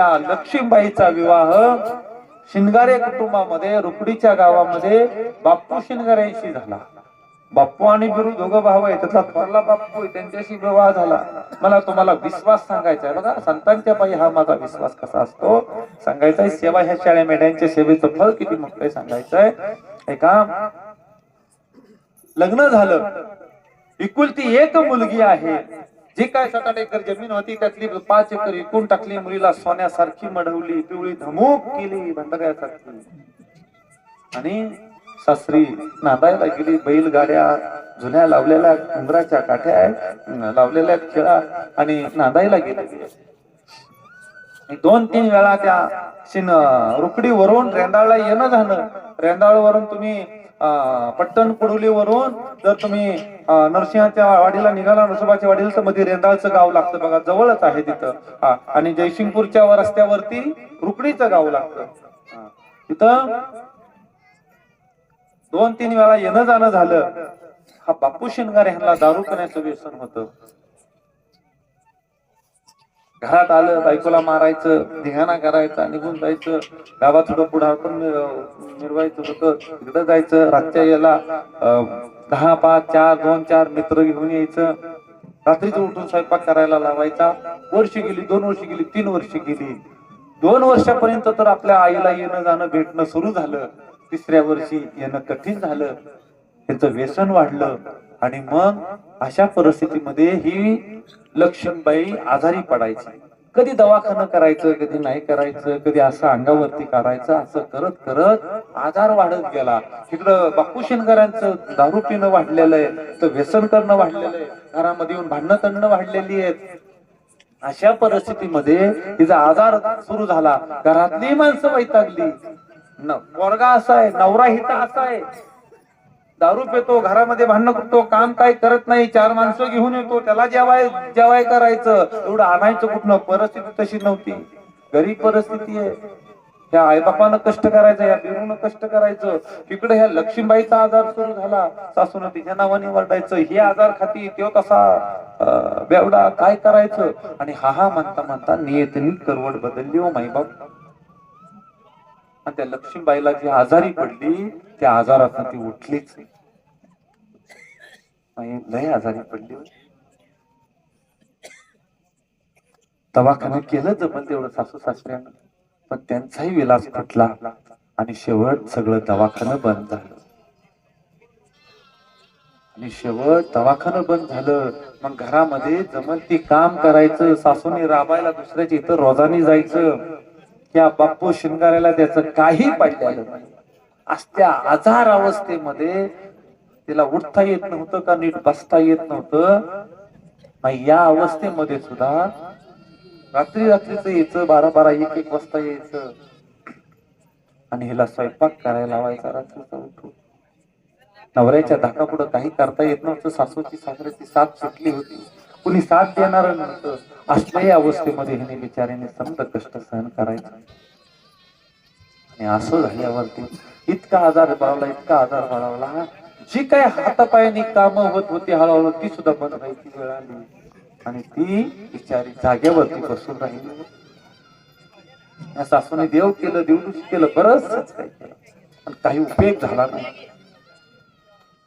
त्या लक्ष्मीबाईचा विवाह शिंगारे कुटुंबामध्ये रुकडीच्या गावामध्ये बाप्पू शिनगाऱ्यांशी झाला. बाप्पू आणि बिरू दोघं भाऊ आहे त्याचा थोरला बाप्पू आहे, त्यांच्याशी विवाह झाला. मला तुम्हाला विश्वास सांगायचा आहे. बघा संतांच्या पायी हा माझा विश्वास कसा असतो? सांगायचा आहे सेवा ह्या शाळे मेढ्यांच्या सेवेचं फळ किती मोठं सांगायचं आहे. का? लग्न झालं. एकुलती एक मुलगी आहे. जी काय सात आठ एकर जमीन होती त्यातली पाच एकर विकून टाकली मुलीला सोन्यासारखी मढवली पिवळी धमूक केली भंडाऱ्यासारखी आणि सासरी नांदायला गेली बैलगाड्या जुन्या लावलेल्या उंबराच्या काठ्या आहेत, लावलेल्या खेळा आणि नांदायला गेली. दोन तीन वेळा त्या शिन रुकडीवरून रेंदाळला येणं झालं. रेंदाळवरून तुम्ही पट्टण कुडुलीवरून जर तुम्ही नरसिंहाच्या वाडीला निघाला नरसोबाच्या वाडीला तर मध्ये रेंदाळचं गाव लागतं बघा. जवळच आहे तिथं. हा. आणि जयसिंगपूरच्या रस्त्यावरती रुकडीचं गाव लागतं. तिथं दोन तीन वेळा येणं जाणं झालं. हा बापू शिनगार ह्यांना दारू करण्याचं व्यसन होतं. घरात आलं बायकोला मारायचं धिंगाणा करायचा निघून जायचं गावात थोडं पुढार पण मिरवायचं होतं. तिकडं जायचं रातच्या याला अं, दहा पाच चार दोन चार मित्र घेऊन यायचं. रात्रीच उठून स्वयंपाक करायला लावायचा. वर्ष गेली दोन वर्ष गेली तीन वर्ष गेली. दोन वर्षापर्यंत तर आपल्या आईला येणं जाणं भेटणं सुरू झालं. तिसऱ्या वर्षी येणं कठीण झालं. त्याचं व्यसन वाढलं. आणि मग अशा परिस्थितीमध्ये ही लक्ष्मीबाई आजारी पडायची. कधी दवाखाना करायचं कधी नाही करायचं कधी असं अंगावरती करायचं असं करत करत आजार वाढत गेला. तिकडं बापू शेनकरांचं दारू पिणं वाढलेलं आहे तर व्यसन करणं वाढलेलं आहे घरामध्ये येऊन भांडणं करणं वाढलेली आहेत. अशा परिस्थितीमध्ये तिचा आजार सुरू झाला. घरातली माणसं वैतागली. न पोरगा असा आहे नवरा हिता असा आहे. दारू पितो घरामध्ये भांडणं करतो काम काय करत नाही चार माणसं घेऊन येतो त्याला जेवाय जेवाय करायचं. एवढं आणायचं कुठनं? परिस्थिती तशी नव्हती. गरीब परिस्थिती आहे. ह्या आईबापानं कष्ट करायचं या बिरूनं कष्ट करायचं. इकडे ह्या लक्ष्मीबाईचा आजार सुरू झाला. सासून तिच्या नावाने वरडायचं. हे आजार खाती तो कसा बेवडा काय करायचं? आणि हा हा म्हणता म्हणता नियतनी करवड बदलली हो माईबाप. आणि त्या लक्ष्मीबाईला जी आजारी पडली त्या आजारात ती उठलीच लय आजारी पडली दवाखाना केलं जमल तेवढं सासू सासऱ्यानं पण त्यांचाही विलास फुटला आणि शेवट सगळं दवाखानं बंद झालं. आणि शेवट दवाखानं बंद झालं. मग घरामध्ये जमल ती काम करायचं सासूने राबायला दुसऱ्याच्या इथं रोजानी जायचं. या बाप्पू शिंगाऱ्याला त्याचं काही पडलेलं नाही. असत्या आजार अवस्थेमध्ये तिला उठता येत नव्हतं का नीट बसता येत नव्हतं? या अवस्थेमध्ये सुद्धा रात्री रात्रीच यायचं बारा बारा एक एक वाजता यायचं. आणि हिला स्वयंपाक करायला लावायचा रात्रीचा उठून. नवऱ्याच्या धाका पुढे काही करता येत नव्हतं. सासूची सासऱ्याची साथ सुटली होती. कुणी साथ देणार नव्हतं. असल्याही अवस्थेमध्ये हिने बिचारीने समज कष्ट सहन करायचं. आणि असं झाल्यावरती इतका आजार बाळवला इतका आजार बाळवला जी काय हातापायाने काम होत होती हळूहळू ती सुद्धा बंद व्हायची वेळ आली. आणि ती बिचारी जागेवरती बसून राहिली. या सासूने देव केलं देवदूष केलं बरंच काही केलं. पण काही उपयोग झाला नाही.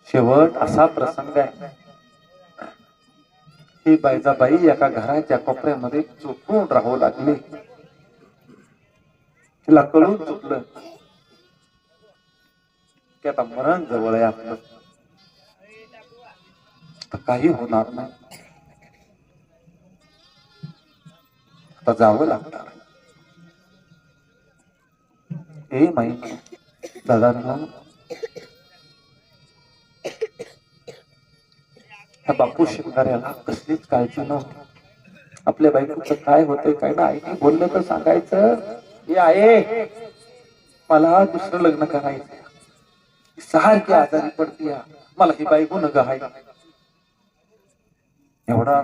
शेवट असा प्रसंग आहे. ही बाईजाबाई एका घराच्या कोपऱ्यामध्ये चुकून राहू लागली. तिला कळून चुकलं. की आता मरण जवळ आहे आपलं. तर काही होणार नाही. आता जावं लागणार. हे माहिती दादा ह्या बापू शिकणाऱ्याला कसलीच काळजी नव्हती. आपल्या बायकोचं काय होतंय काय ना आईने बोललं तर सांगायचं. हे आहे. मला दुसरं लग्न करायचं सारखी आजारी पडती मला ही बायको न गाय एवढा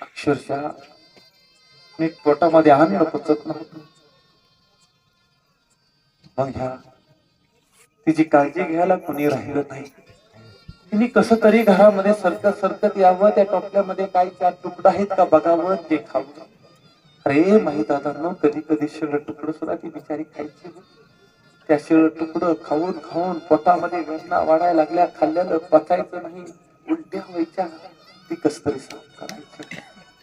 अक्षरशः मी पोटामध्ये अन्न पचत नव्हतं. मग ह्या तिची काळजी घ्यायला कोणी राहिलं नाही. तिने कस तरी घरामध्ये सरकत सरकत यावं त्या टोपल्यामध्ये काही चार तुकडा आहेत का बघावं ते खावं. अरे माही दादांना कधी कधी शिळ तुकडं सुद्धा ती बिचारी खायची त्या शिळ तुकडं खाऊन खाऊन पोटामध्ये वेदना वाढायला लागल्या खाल्ल्यानं पचायचं नाही उलट्या व्हायच्या. ती कस तरी साफ करायची.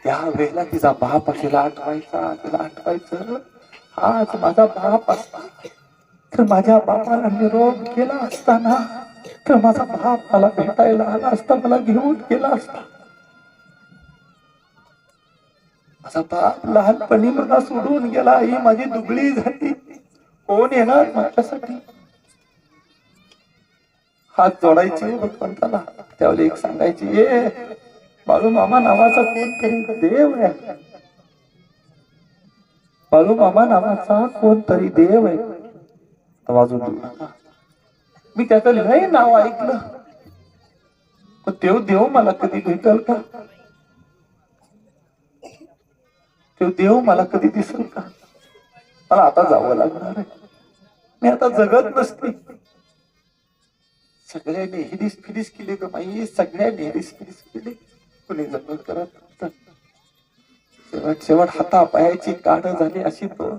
त्या वेळेला तिचा बाप तिला आठवायचा तिला आठवायचं. आज माझा बाप असता. तर माझ्या बापाला निरोप केला असताना तर माझा बाप मला भेटायला आला असता मला घेऊन गेला असता. माझा बाप लहानपणी मला सोडून गेला आई माझी दुबळी झाली. कोण येणार माझ्यासाठी? हात जोडायचे भगवंताला. त्यावेळी एक सांगायची ये बाळू मामा नावाचा कोणतरी देव आहे. बाळू मामा नावाचा कोणतरी देव आहे. वाजून मी त्याचं लय नाव ऐकलं. पण देव देव मला कधी भेटल का? तो देव मला कधी दिसेल का? मला आता जावं लागणार आहे. मी आता जगत नसते. सगळ्यांनी हिरीस फिरीस केली ग माई सगळ्यांनी हिरीस फिरीस केली. कुणी जगत करत शेवट शेवट हातापायाची काड काढ झाली अशी दोन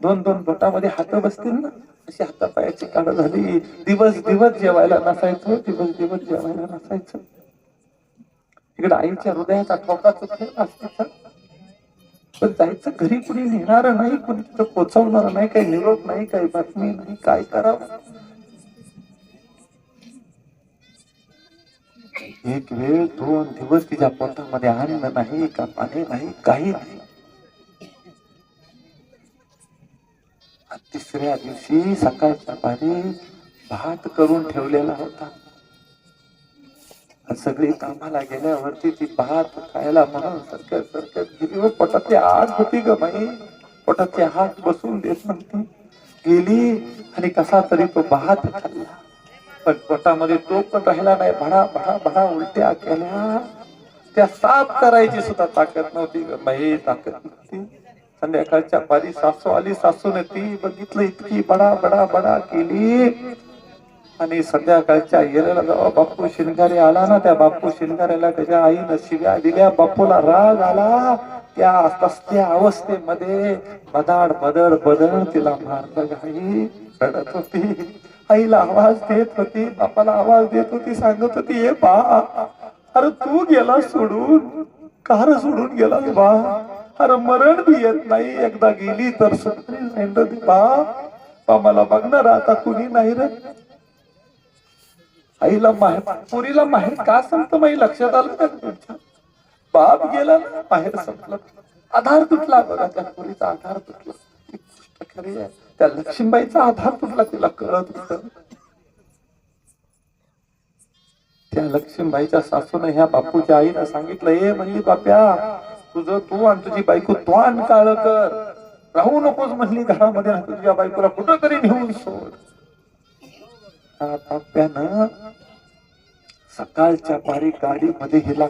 दोन दोन बोटामध्ये हात बसतील ना? अशी हातापायाची काड काढ झाली. दिवस दिवस जेवायला नसायचं. दिवस दिवस जेवायला नसायचं. इकडे आईच्या हृदयाचा ठोका चुकलेला असतो पण जायचं घरी कुणी नेणार नाही कुणी तिथं पोचवणार नाही काही निरोप नाही काही बातमी नाही काय करावं? एक वेळ दोन दिवस तिच्या पोटामध्ये अन्न नाही का पाणी नाही काही नाही. तिसऱ्या दिवशी सकाळच्या पाणी भात करून ठेवलेला होता. सगळी कामाला गेल्यावरती ती भात खायला म्हणून सरकत सरकत गेली व पोटातली आत होती ग बाई. पोटाची हात बसून देत नव्हती गेली आणि कसा तरी तो भात खाल्ला. पण पोटामध्ये तो पण राहिला नाही. भडा भडा भडा उलट्या केल्या. त्या साफ करायची सुद्धा ताकद नव्हती ग बाई ताकद नव्हती. संध्याकाळच्या पारी सासू आली सासूने ती बघितलं इतकी बडा बडा बडा केली. आणि संध्याकाळच्या येलेला जेव्हा बाप्पू शिनगारे आला ना त्या बाप्पू शिंगाऱ्याला त्याच्या आईनं शिव्या दिल्या. बाप्पूला राग आला. त्या तसल्या अवस्थेमध्ये बदाड मदड बदड तिला मारलं घाई रडत होती. आईला आवाज देत होती. बापाला आवाज देत होती. सांगत होती हे बा अरे तू गेला सोडून. कार सोडून गेला बा. अरे मरण बी येत नाही. एकदा गेली तर सुटली नाही बा बा मला बघणार आता कुणी नाही रे. आईला माहेर पुरीला माहेर का संपत माही लक्षात आलं का बाप गेला ना बाहेर संपलं. आधार तुटला बघा त्या पुरीचा आधार तुटला. गोष्ट खरी आहे त्या लक्ष्मीबाईचा आधार तुटला तिला कळत होत. त्या लक्ष्मीबाईच्या सासून ह्या बापूच्या आईनं सांगितलं ए म्हणली बाप्या तुझं तू आणि तुझी बायको त्वान काळ कर. राहू नकोस म्हणली घरामध्ये तुझ्या बायकोला कुठं तरी नेऊन सोड. त्या बाप्यानं सकाळच्या पारी गाडीमध्ये गेला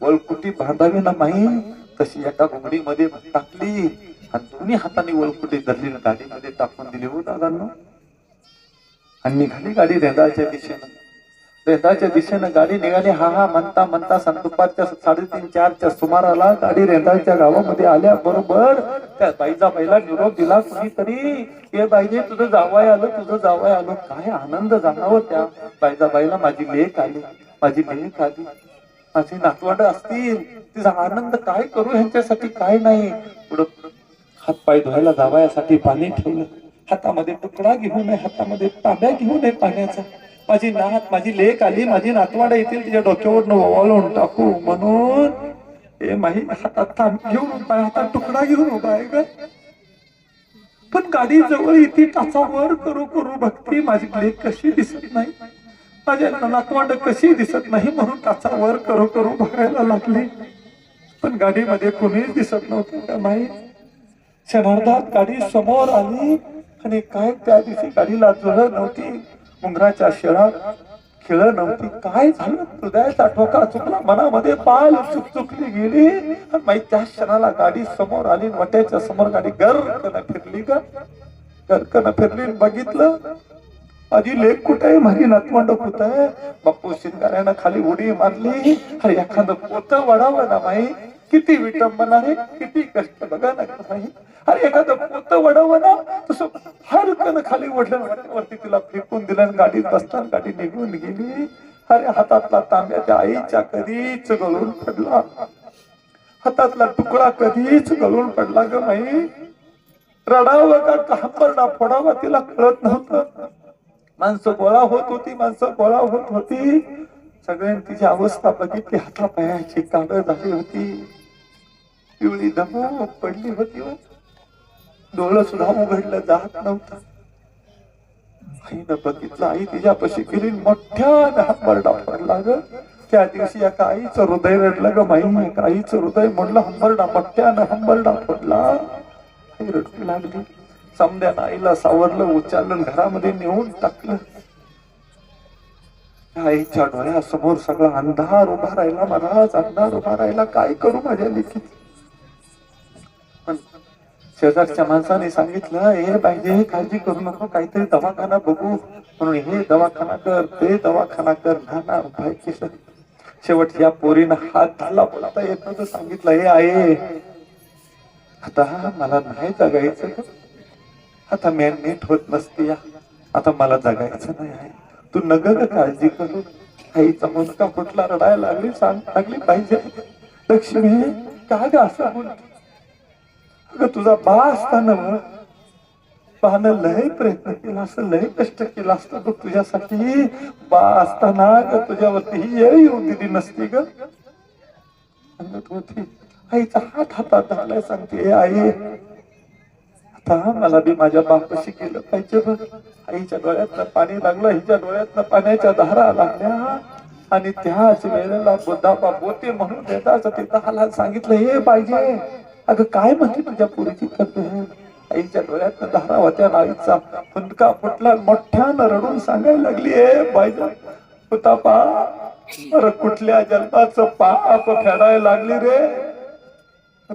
वळकुटी बांधावी ना माही तशी एका घोंगडीमध्ये टाकली. आणि दोन्ही हाताने वळकुटी धरली ना गाडीमध्ये टाकून दिली. हो दादांना. आणि निघाली गाडी रेंदाळच्या दिशेनं. रेंदाच्या दिशेनं गाडी निघाली. हा हा म्हणता म्हणता संतुपाच्या साडेतीन चारच्या सुमाराला गाडी रेंदाच्या गावामध्ये आल्या. बरोबर. त्या बाईचा बाईला निरोप दिला कुणीतरी. हे बाईने तुझं जावाय आलं तुझं जावाय आलं. काय आनंद जाणावं त्या बाईचा. बाईला माझी लेख आली. माझी लेख आली. माझी नातवंड असतील. तिचा आनंद काय करू ह्यांच्यासाठी? काय नाही. पुढं हात पाय धुवायला जावयासाठी पाणी ठेवलं. हातामध्ये तुकडा घेऊन नये हातामध्ये ताब्या घेऊन नये पाण्याचा. माझी नात माझी लेक आली माझी नातवाडा येतील तिच्या डोक्यावर ओवाळून टाकू म्हणून. हे माही हातात घेऊन उभा आहे, हातात तुकडा घेऊन उभा आहे का पण गाडी जवळ येते टाचा वर करू करू भक्ती. माझी लेख कशी दिसत नाही? माझ्या नातवांड कशी दिसत नाही म्हणून टाचा वर करू करू बघायला लागली. पण गाडीमध्ये कोणीच दिसत नव्हतं का माहीत क्षणार्धात गाडी समोर आली आणि काय त्या दिवशी गाडीला जळ नव्हती. मुंगराच्या शहरात खेळ नव्हती. काय झालं? हृदयाचा ठोका चुकला मनामध्ये पाल चुक चुकली गेली. आणि माहीत त्या क्षणाला गाडी समोर आली आणि वाट्याच्या समोर गाडी गर्कन फिरली का गर्कन फिरली बघितलं माझी लेख कुठे आहे? माझी नातवंड कुठं आहे? बापू शिंगाऱ्यानं खाली उडी मारली. अरे एखादं पोत वडावं ना माई किती विटंबना रे किती कष्ट बघा ना. नाही अरे एखादं पोत वडव ना तसं हरकन खाली ओढलं वरती तिला फेकून दिलं आणि गाडीत बसताना गाडी निघून गेली. अरे हातातला तांब्याच्या आईच्या कधीच गळून पडला. हातातला तुकडा कधीच गळून पडला ग माई रडावं का कांबरडा फोडावा तिला कळत नव्हतं. माणसं गोळा होत होती माणसं गोळा होत होती. सगळ्यांनी तिची अवस्था बघितली हातापायाची काढ झाली होती. पिवळी दमू पडली होती हो. डोळं सुद्धा उघडलं जात नव्हतं. आईनं बघितलं आई तिच्यापाशी गेली मोठ्या हंबरडा पडला ग. त्या दिवशी एका आईचं हृदय रडलं ग माई एका आईचं हृदय म्हणलं हंबरडा मोठ्यानं हंबरडा पडला. आई रडू लागली. समद्यानं आईला सावरलं उचललं घरामध्ये नेऊन टाकलं. आईच्या डोळ्यासमोर सगळा अंधार उभा राहिला महाराज अंधार उभा राहिला काय करू माझ्या लेखी शेजारच्या माणसाने सांगितलं हे पाहिजे हे काळजी करू नको काहीतरी दवाखाना बघू. म्हणून हे दवाखाना कर ते दवाखाना कर नाना शेवट या पोरीनं हात धरला बोलता येत नव्हतं. सांगितलं हे आहे आता मला नाही जगायचं आता मी नीट होत नसते आता मला जगायचं नाही आहे. तू नग ग काळजी करू. आईचा मुलगा फुटला रडायला लागली सांग लागली पाहिजे. लक्ष्मी का ग असं? अगं तुझा बा असताना मग बानं लय प्रयत्न केला असं लय कष्ट केला असतं तो तुझ्यासाठी. बा असताना ग तुझ्यावरती ही येळ येऊन दिली नसती ग. सांगत होती. आईचा हात हातात झालाय सांगते आई आता मला बी माझ्या बापाशी केलं पाहिजे बघ. आईच्या डोळ्यातनं पाणी लागलं हिच्या डोळ्यातनं पाण्याच्या धारा लागल्या. आणि त्याच वेळेला बुद्धाबा बोते म्हणून देताच तिथं हाला सांगितलं हे पाहिजे अगं काय म्हणते तुझ्या पुरीची तब्येत आईच्या डोळ्यात धारा होत्या ना आईचा फुंदका फुटला मोठ्यानं रडून सांगायला लागली हे पाहिजे हुतापा अरे कुठल्या जन्माचं पाप फेडायला लागली रे?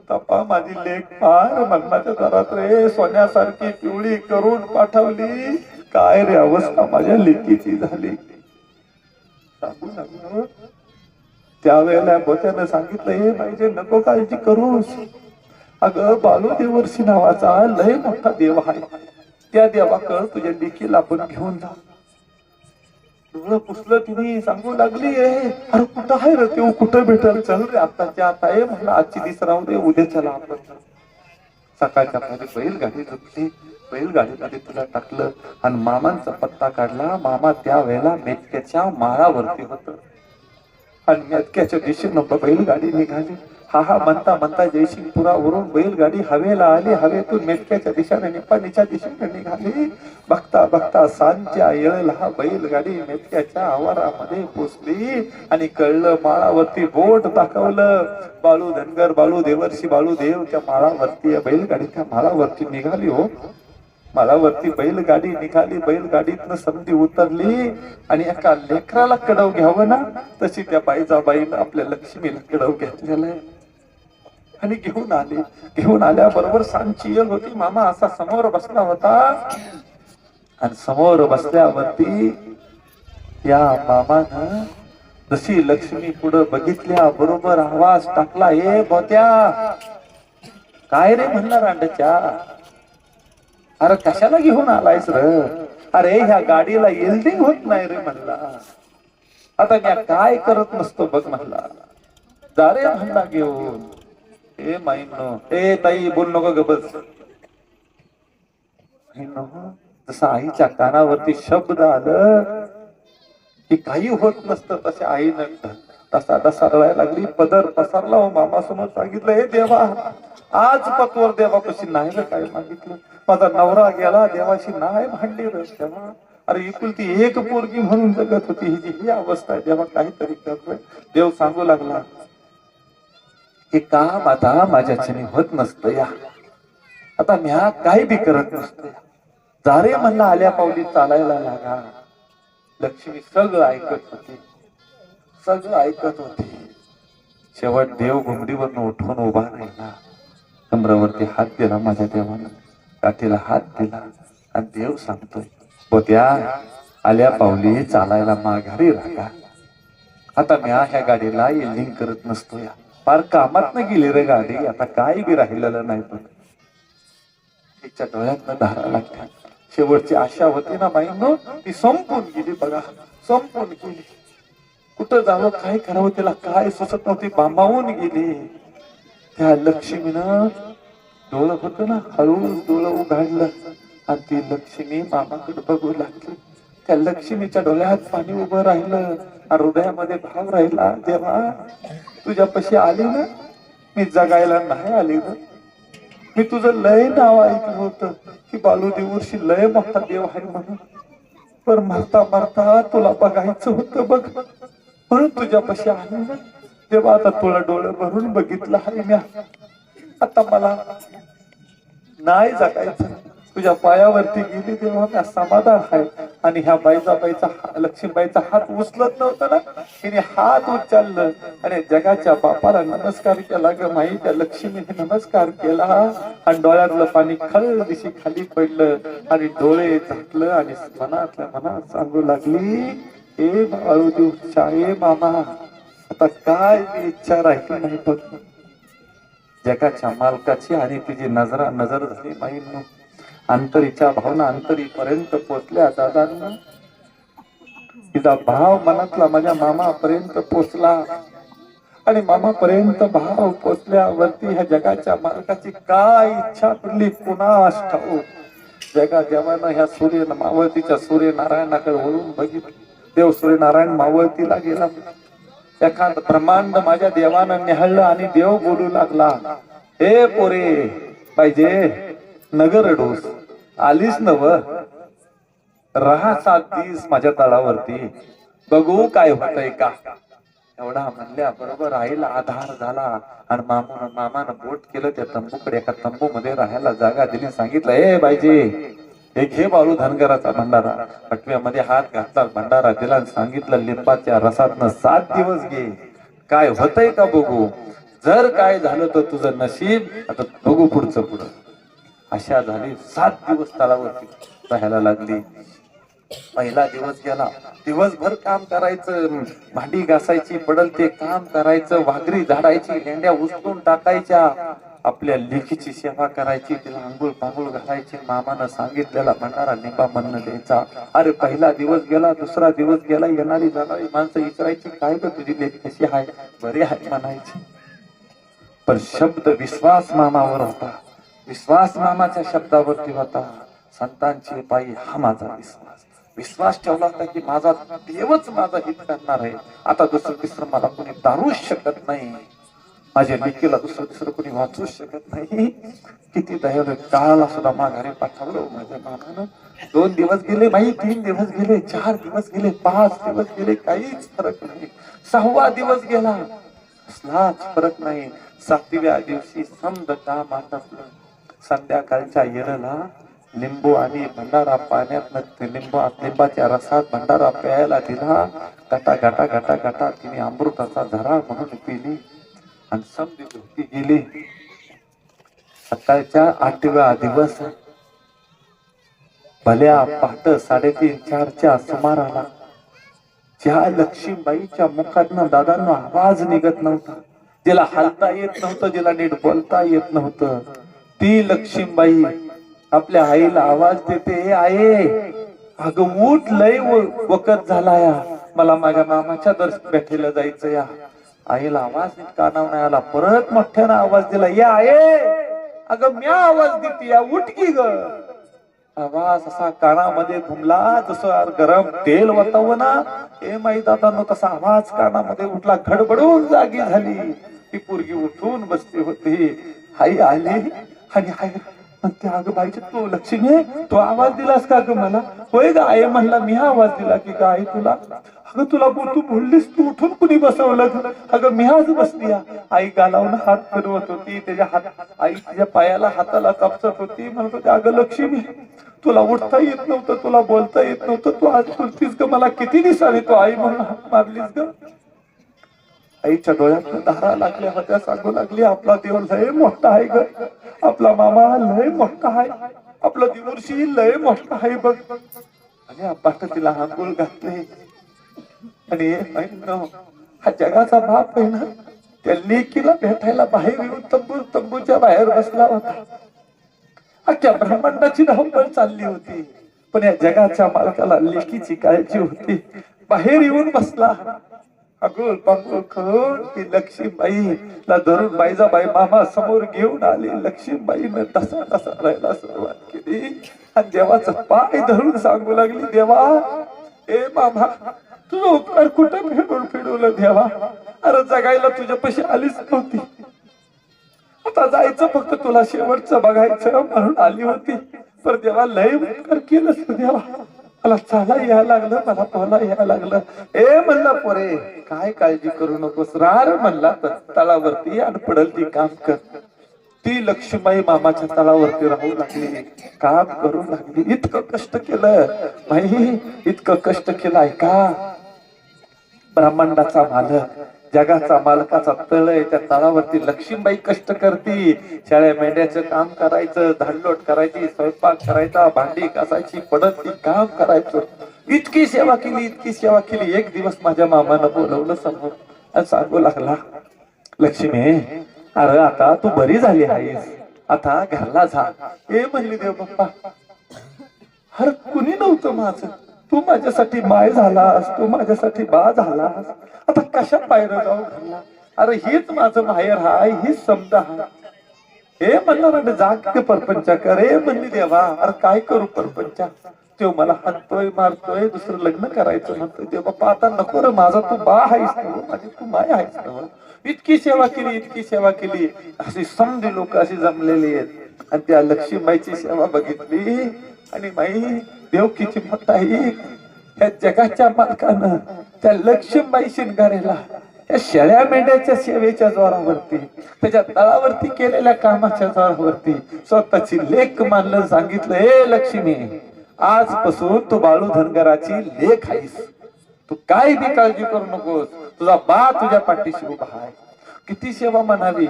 तपा माझी लेख फार मरणाच्या दारात रे सोन्यासारखी पिवळी करून पाठवली. काय रे अवस्था माझ्या लेकीची झाली. सांगू लागलो त्यावेळेला बोत्यानं सांगितलं हे पाहिजे नको काळजी करूस. अगं बालूदेवर्षी नावाचा लय मोठा देव आहे. त्या देवाकडं तुझ्या लेकीला आपण घेऊन जा. डोळं पुसलं तिने सांगू लागली "ए, अरे कुठं आहे रे ते? कुठं भेटल? चल रे आताच्या आता आहे म्हणलं. आजची दिस राहू दे उद्या चला आपण. सकाळच्या पहिले बैलगाडी झुकली. बैलगाडीमध्ये तुला टाकलं आणि मामांचा पत्ता काढला. मामा त्यावेळेला मेतक्याच्या माळावरती होत. आणि मेटक्याच्या दिशेनं बैलगाडी निघाली. हा हा म्हणता म्हणता जयसिंगपुरावरून बैलगाडी हवेला आली. हवेतून मेटक्याच्या दिशेने निपाणीच्या दिशेने निघाली. बघता बघता सांजच्या येळेला हा बैलगाडी मेटक्याच्या आवारामध्ये पोचली. आणि कळलं माळावरती बोट दाखवलं. बाळू धनगर बाळू देवर्षी बाळू देव त्या माळावरती बैलगाडी त्या माळावरती निघाली हो. माळावरती बैलगाडी निघाली. बैलगाडीतनं समधी उतरली. आणि एका लेकराला कडव घ्यावं ना? तशी त्या बाईचा बाईनं आपल्या लक्ष्मीला कडव घेतलेलं आहे. आणि घेऊन आले. घेऊन आल्याबरोबर सांची येल होती मामा असा समोर बसला होता. आणि समोर बसल्यावरती या मामानं जशी लक्ष्मी पुढं बघितल्या बरोबर आवाज टाकला ए बोत्या काय रे म्हणणार रांडच्या? अरे कशाला घेऊन आलायस र? अरे ह्या गाडीला एल्डिंग होत नाही रे म्हणला. आता काय करत नसतो बघ म्हणला. जा रे म्हणला घेऊन. ए माईनो ए ताई बोल नको ग बस. जसं आईच्या कानावरती शब्द आलं की काही होत नसतं तसे आईनं तसा तसा रडायला लागली पदर पसरला हो मामा समोर सांगितलं हे देवा आज पतवर देवापाशी नाही ना काय मागितलं. माझा नवरा गेला देवाशी नाही भांडली रे अरे एकुलती एक पोरगी म्हणून जगत होती ही जी ही अवस्था आहे देवा काहीतरी करतोय. देव सांगू लागला हे काम आता माझ्याच्याने होत नसतं या. आता म्या काही बी करत नसतो जारे म्हणला आल्या पावली चालायला लागा. लक्ष्मी सगळं ऐकत होती. सगळं ऐकत होती. शेवट देव घुमडीवरनं उठून उभा राहिला. कमरावरती हात दिला माझ्या देवानं. काठीला हात दिला. आणि देव सांगतोय होत्या आल्या पावली चालायला माघारी राहा आता म्या ह्या गाडीला एल्डिंग करत नसतो या. फार कामात न गेली रे गाडी. आता काय बी राहिलेलं नाही बघ तिच्या डोळ्यात धारा लागल्या शेवटची आशा होती ना बाईंनो ती संपून गेली बघा. संपून गेली. कुठं जावं काय करावं तिला काय सुचत नव्हती बांबावून गेली. त्या लक्ष्मीनं डोळं होत ना हळूहळू डोळं उघडलं. आणि ती लक्ष्मी मामाकडे बघू लागली. त्या लक्ष्मीच्या डोळ्यात पाणी उभं राहिलं. हृदयामध्ये भाव राहिला जेव्हा तुझ्यापाशी आले ना मी जगायला नाही आले ना. मी तुझं लय नाव ऐकलं होतं की बालू देऊरशी लय मोठा देव आहे म्हणून. पण मरता मरता तुला बघायचं होतं बघ. म्हणून तुझ्यापाशी आले ना तेव्हा आता तुला डोळं भरून बघितलं आहे मी. आता मला नाही जगायचं. तुझ्या पायावरती गेली तेव्हा मी समाधान आहे. आणि ह्या बाईचा बाईचा हा- लक्ष्मीबाईचा हात उचलत नव्हता ना. तिने हात उचललं आणि जगाच्या बापाला नमस्कार केला. ग माई त्या लक्ष्मीने नमस्कार केला. आणि डोळ्यातलं पाणी खळ दिशी खाली पडलं आणि डोळे झाकलं आणि मनातल्या मनात सांगू लागली ए बाळू देऊच्या ए मामा आता काय इच्छा राहिली नाही बघ. जगाच्या मालकाची आणि तिची नजरा नजर झाली माहीत अंतरीच्या भावना अंतरीपर्यंत पोचल्या दादांना. तिचा भाव मनातला माझ्या मामापर्यंत पोचला. आणि मामापर्यंत भाव पोचल्यावरती ह्या जगाच्या मालकाची काय इच्छा पडली पुन्हा ठाऊ जगा देवानं ह्या सूर्य मावळतीच्या सूर्यनारायणाकडे वळून बघितलं. देव सूर्यनारायण मावळतीला गेला. एखाद ब्रह्मांड माझ्या देवानं निहाळलं आणि देव बोलू लागला. हे पोरे पाहिजे नगर डोस. आलीस नव. रहा सात दिस माझ्या तळावरती. बघू काय होतय का? एवढा म्हणल्या बरोबर आईला आधार झाला. आणि मामा मामानं बोट केलं त्या तंबूकडे. एका तंबू मध्ये राहायला जागा दिली. सांगितलं ए बायजे हे घे बाळू धनगराचा भंडारा. पटव्यामध्ये हात घातला भंडारा दिला आणि सांगितलं लिंबाच्या रसातनं सात दिवस घे. काय होतंय का बघू? जर काय झालं तर तुझं नशीब आता बघू पुढचं पुढं. अशा झाली. सात दिवस तळावरती राहायला लागली. पहिला दिवस गेला. दिवसभर काम करायचं. भांडी घासायची पडल ते काम करायचं. वाघरी झाडायची लेंड्या उचलून टाकायच्या. आपल्या लेखीची सेवा करायची तिला आंघोळ पांघोळ घालायची. मामानं सांगितलेला भंडारा लिंबा म्हणणं द्यायचा. अरे पहिला दिवस गेला दुसरा दिवस गेला. येणारी जाणारी माणसं विचारायची काय ग तुझी लेख कशी आहे? बरी आहे म्हणायची. पण शब्द विश्वास मामावर होता. विश्वास मामाच्या शब्दावरती होता. संतांची पायी हा माझा विश्वास. विश्वास ठेवला होता की माझा देवच माझा हित करणार आहे. आता दुसरं तिसरं मला कोणी दारूच शकत नाही. माझ्या लेकीला दुसरं तिसरं कोणी वाचूच शकत नाही. किती दयाल काळाला सुद्धा माघारी पाठवलं माझ्या मामानं दोन दिवस गेले माही तीन दिवस गेले चार दिवस गेले पाच दिवस गेले काहीच फरक नाही. सहावा दिवस गेला. कसलाच फरक नाही. सातव्या दिवशी समद काम आटपलं संध्याकाळच्या येरला लिंबू आणि भंडारा पाण्यात लिंबू लिंबाच्या रसात भंडारा प्यायला दिला. गटा गटा गटा गटा तिने अमृताचा झरा म्हणून पिली आणि समजी झोपी गेली. सकाळच्या आठव्या दिवस भल्या पहाट साडेतीन चारच्या सुमाराला ज्या लक्ष्मीबाईच्या मुखातनं दादांना आवाज निघत नव्हता. जिला हलता येत नव्हतं जिला नीट बोलता येत नव्हतं. ती लक्ष्मीबाई आपल्या आईला आवाज देते हे आहे अगं उठ लय व- वकत झाला या मला माझ्या मामाच्या दर्शन भेटायला जायचं या आईला आवाज कानाव कानावर नाही आला. परत मोठ्यानं आवाज दिला या आहे अगं म्या आवाज देते या उठकी ग. आवाज असा कानामध्ये घुमला जसं गरम तेल वताव ना हे माहीत आता तसा आवाज कानामध्ये उठला खडबडून जागी झाली. ती पोरगी उठून बसली होती. आई आली आणि आई म्हणते अगं बाईचे तू लक्ष्मी तू आवाज दिलास का ग मला? होय ग आई म्हणला मी हा आवाज दिला की का आई तुला. अगं तुला तू बोललीस तू उठून कुणी बसवलं? अगं मी आज बसली आई गालावून हात फिरवत होती त्याच्या हात आई तिच्या पायाला हाताला कापसत होती. म्हणत होती अगं लक्ष्मी तुला उठता येत नव्हतं तुला बोलता येत नव्हतं. तू आज बोलतीस ग मला किती दिसाली तू आई म्हणून हात मारलीस ग. आईच्या डोळ्यात धारा लागल्या होत्या सांगू लागली आपला देव लय मोठा आहे ग. आपला मामा लय मोठा आहे. आपला दिवशी लय मोठा आहे बघ. आणि आपण तिला आंघोळ घातले आणि हा जगाचा बाप आहे ना त्या लेकीला भेटायला बाहेर येऊन तंबू तंबूच्या बाहेर बसला होता. अख्ख्या ब्रह्मांडाची धावपळ चालली होती. पण या जगाच्या मालकाला लेकीची काळजी होती. बाहेर येऊन बसला. अगोल पांगोल करून ती लक्ष्मीबाईला धरून बाईजाबाई मामा समोर घेऊन आली. लक्ष्मीबाईनं तसा तसा राहायला सुरुवात केली. आणि देवाचं पाय धरून सांगू लागली देवा ए मामा तुझं उपकार कुठं फिरून फिरवलं देवा? अरे जगायला तुझ्या पैसे आलीच नव्हती. आता जायचं फक्त तुला शेवटचं बघायचं म्हणून आली होती. पण देवा लय उपकार केलं देवा. मला चाला यायला लागलं मला पोला यायला लागलं. ए म्हणला पोरे काय काळजी करू नकोस रार म्हणला तर तळावरती आणि पडल ती काम कर. ती लक्ष्मीबाई मामाच्या तळावरती राहू लागली काम करू लागली. इतकं कष्ट केलं. माई इतकं कष्ट केलं ऐका. ब्रह्मांडाचा मालक. जगाचा मालकाचा तळ आहे त्या तळावरती लक्ष्मीबाई कष्ट करती शाळे मेंढ्याचं काम करायचं धाडलोट करायची स्वयंपाक करायचा भांडी घासायची पडत ती काम करायचं. इतकी सेवा केली इतकी सेवा केली. एक दिवस माझ्या मामानं बोलवलं समोर आणि सांगू लागला लक्ष्मी अरे आता तू बरी झाली आहेस. आता घरला जा. ए म्हणली देव बाप्पा हर कुणी नव्हतं माझं. तू माझ्यासाठी माय झालास तू माझ्यासाठी बा झालास आता कशा पायरं जाऊ घालला अरे हेच माझं माहेर हाय हीच समजा हाय. हे म्हणणार जाग परपंच की परपंचा कर हे म्हणली देवा. अरे काय करू परपंचा? तो मला हातोय मारतोय दुसरं लग्न करायचं म्हणतोय. ते बाप्पा आता नको रे माझा तू बा आहेस ना हो, माझी तू माय आहेस ना हो. इतकी सेवा केली इतकी सेवा केली. अशी समधी लोक अशी जमलेली आहेत. आणि त्या लक्ष्मीबाईची सेवा बघितली. आणि माई देव किती मोठा आहे या जगाच्या मालकानं त्या लक्ष्मीबाई शिंगारेला या शेळ्या मेंढ्याच्या सेवेच्या जोरावरती त्याच्या तळावरती केलेल्या कामाच्या जोरावरती स्वतःची लेख मानलं सांगितलं हे लक्ष्मी आजपासून तू बाळू धनगराची लेख आहेस. तू काय बी काळजी करू नकोस. तुझा बा तुझ्या पाठीशी उभा आहे. किती सेवा म्हणावी?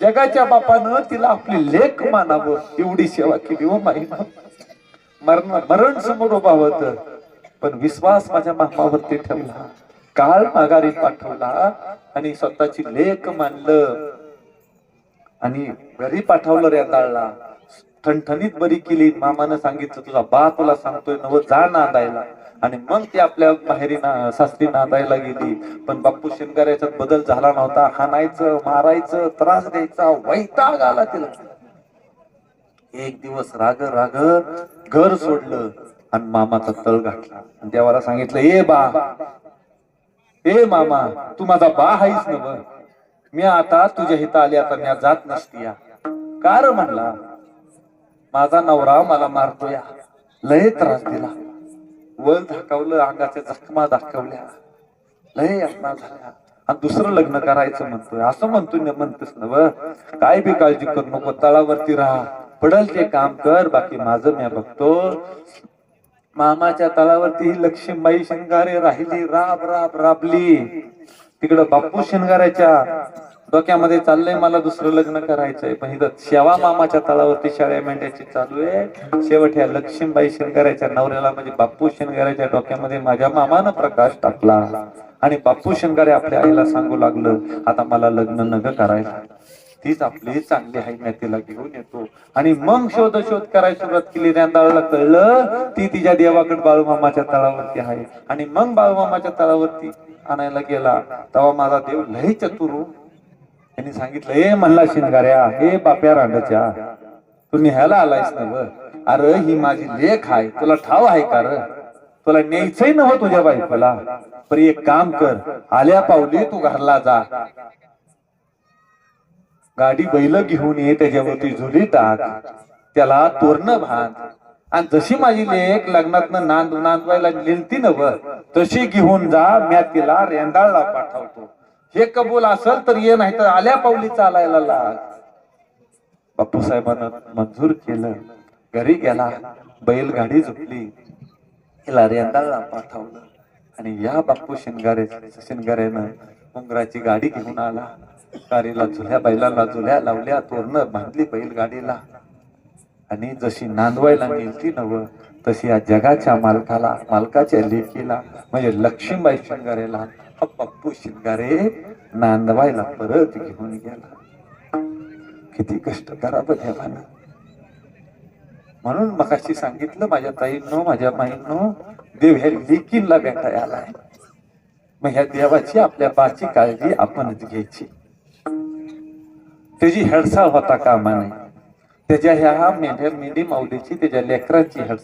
जगाच्या बापानं तिला आपली लेख मानावं एवढी सेवा केली हो माई. मरण मरण समोर उभा होत. पण विश्वास माझ्या मामावरती ठेवला. काळ माघारी पाठवला आणि स्वतःची लेख मानलं आणि घरी पाठवलं रेंदाळला ठणठणीत बरी केली. मामानं सांगितलं तुझा बा तुला सांगतोय नव जा नांदायला. आणि मग ती आपल्या बाहेरी ना सासरी नांदायला गेली. पण बाप्पू शिंगार याच्यात बदल झाला नव्हता. हाणायचं मारायचं त्रास द्यायचा वैताग आला तिला. एक दिवस राग राग घर सोडलं आणि मामाचा तळ घातला आणि देवाला सांगितलं ए बा ए मामा तू माझा बा आहेस ना मी आता तुझ्या हित आले आता मी जात नसती कार म्हणला माझा नवरा मला मारतोय. लय त्रास दिला. वल धाकावलं अंगाच्या जखमा दाखवल्या. लय यातना झाल्या. आणि दुसरं लग्न करायचं म्हणतोय. असं म्हणतोय न म्हणतेस नव व काय बी काळजी करू नको तळावरती राहा. पडल ते काम कर बाकी माझं मी बघतो. मामाच्या तळावरती ही लक्ष्मीबाई शिंगारे राहिली राब राब राबली. तिकडं बाप्पू शिंगाऱ्याच्या डोक्यामध्ये चाललंय मला दुसरं लग्न करायचंय. पण इथं शेवा मामाच्या तळावरती शाळ्या मेंढ्याची चालू आहे. शेवट ह्या लक्ष्मीबाई शिंगाऱ्याच्या नवऱ्याला म्हणजे बाप्पू शिंगाऱ्याच्या डोक्यामध्ये माझ्या मामानं प्रकाश टाकला. आणि बाप्पू शिंगारे आपल्या आईला सांगू लागलं आता मला लग्न नग करायला तीच आपली चांगली आहे मी तिला घेऊन येतो. आणि मग शोध शोध करायला सुरुवात केली. ज्ञानदाळाला कळलं ती तिच्या देवाकडे बाळूमामाच्या तळावरती आहे. आणि मग बाळूमामाच्या तळावरती आणायला गेला. तेव्हा माझा देव लय चतुर हो. त्यांनी सांगितलं हे म्हणला शिंगाऱ्या हे बाप्या रांडाच्या तू निहायला आलायस नव व? अरे ही माझी लेख आहे. तुला ठाव आहे का र? तुला न्यायचंय नव तुझ्या बायकोला. पण एक काम कर आल्या पावली तू घरला जा. गाडी बैल घेऊन ये त्याच्यावरती झुली टाक. त्याला तोरण बांध. आणि जशी माझी लेख लग्नात नांद नांदवायला लिहिलती ना व तशी घेऊन जा म्या तिला रेंदाळला पाठवतो. हे कबूल असेल तर ये नाही तर आल्या पावली चालायला लाग. बापू साहेबांना मंजूर केलं. घरी गेला. बैलगाडी झुकली तिला रेंदाळला पाठवलं. आणि या बापू शिंगारे शिंगारेनं उंगराची गाडी घेऊन आला. कारीला चुल्या बैलाला झुल्या लावल्या तोरण बांधली बैल गाडीला आणि जशी नांदवायला नेलती नव तशी या जगाच्या मालकाला मालकाच्या लेकीला म्हणजे लक्ष्मीबाई शिंगारेला हा पप्पू शिंगारे नांदवायला परत घेऊन गेला. किती कष्ट करा देवानं. म्हणून मगाशी सांगितलं माझ्या ताईंनो माझ्या माईंनो देव ह्या लेकींना भेटाय आलाय. मग ह्या देवाची आपल्या बाची काळजी आपणच घ्यायची. त्याची हेडसाळ होता कामा नये. त्याच्या ह्या मेंढ्या मेंढी माऊलीची त्याच्या लेकराची हेडसाळ